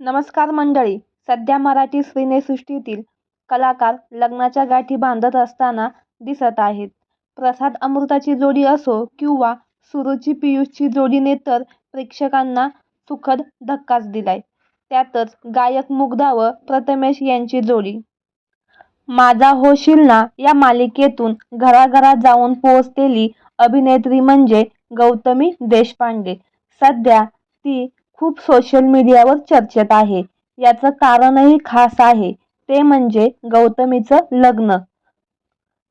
नमस्कार मंडळी. सध्या मराठी सिनेसृष्टीतील कलाकार लग्नाच्या गाठी बांधत असताना दिसत आहेत. प्रसाद अमृताची जोडी असो किंवा सुरुची पियुषची जोडीने तर प्रेक्षकांना सुखद धक्काच दिलाय. त्यातच गायक मुग्धा व प्रथमेश यांची जोडी. माझा होशील ना या मालिकेतून घराघरात जाऊन पोहोचलेली अभिनेत्री म्हणजे गौतमी देशपांडे. सध्या ती खूप सोशल मीडियावर चर्चेत आहे. याचं कारणही खास आहे. ते म्हणजे गौतमीचं लग्न.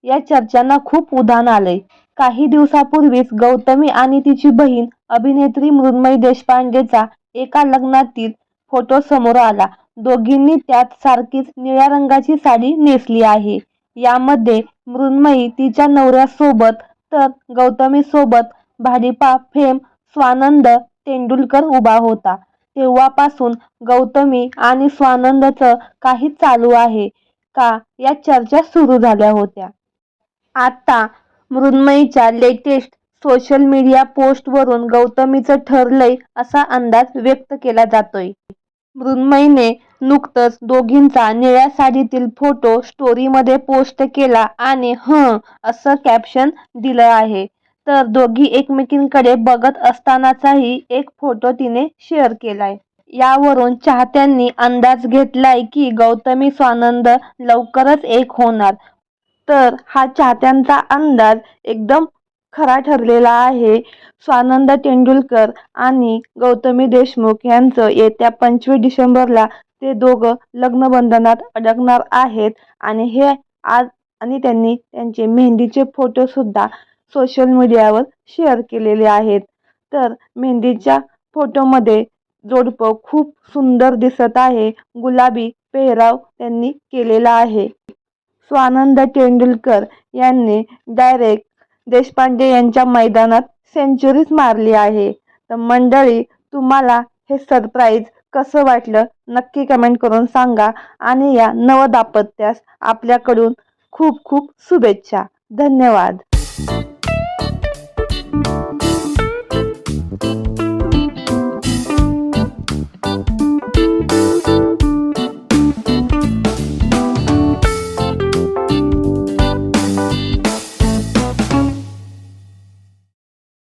या चर्चांना खूप उधाण आलंय. काही दिवसापूर्वीच गौतमी आणि तिची बहीण अभिनेत्री मृण्मयी देशपांडेचा एका लग्नातील फोटो समोर आला. दोघींनी त्यात सारखीच निळ्या रंगाची साडी नेसली आहे. यामध्ये मृण्मयी तिच्या नवऱ्यासोबत तर गौतमीसोबत भाडीपा फेम स्वानंद तेंडुलकर उभा होता. तेव्हापासून गौतमी आणि स्वानंदचं काही चालू आहे का या चर्चा सुरू झाल्या होत्या. आता मृण्मयीच्या लेटेस्ट सोशल मीडिया पोस्टवरून गौतमीचं ठरलंय असा अंदाज व्यक्त केला जातोय. मृण्मयीने नुकतंच दोघींचा निळ्या साडीतील फोटो स्टोरीमध्ये पोस्ट केला आणि हं असं कॅप्शन दिलं आहे. तर दोघी एकमेकींकडे बघत असतानाचाही एक फोटो तिने शेअर केलाय. यावरून चाहत्यांनी अंदाज घेतलाय की गौतमी स्वानंद लवकरच एक होणार. तर हा चाहत्यांचा अंदाज एकदम खरा ठरलेला आहे. स्वानंद तेंडुलकर आणि गौतमी देशमुख यांचं येत्या पंचवीस डिसेंबरला ते दोघं लग्नबंधनात अडकणार आहेत. आणि हे आज आणि त्यांनी त्यांचे मेहंदीचे फोटोसुद्धा सोशल मीडियावर शेअर केलेले आहेत. तर मेहंदीच्या फोटोमध्ये जोडपं खूप सुंदर दिसत आहे. गुलाबी पेहराव त्यांनी केलेला आहे. स्वानंद तेंडुलकर यांनी डायरेक्ट देशपांडे यांच्या मैदानात सेंचुरीच मारली आहे. तर मंडळी तुम्हाला हे सरप्राईज कसं वाटलं? नक्की कमेंट करून सांगा आणि या नवदापत्यास आपल्याकडून खूप खूप शुभेच्छा. धन्यवाद.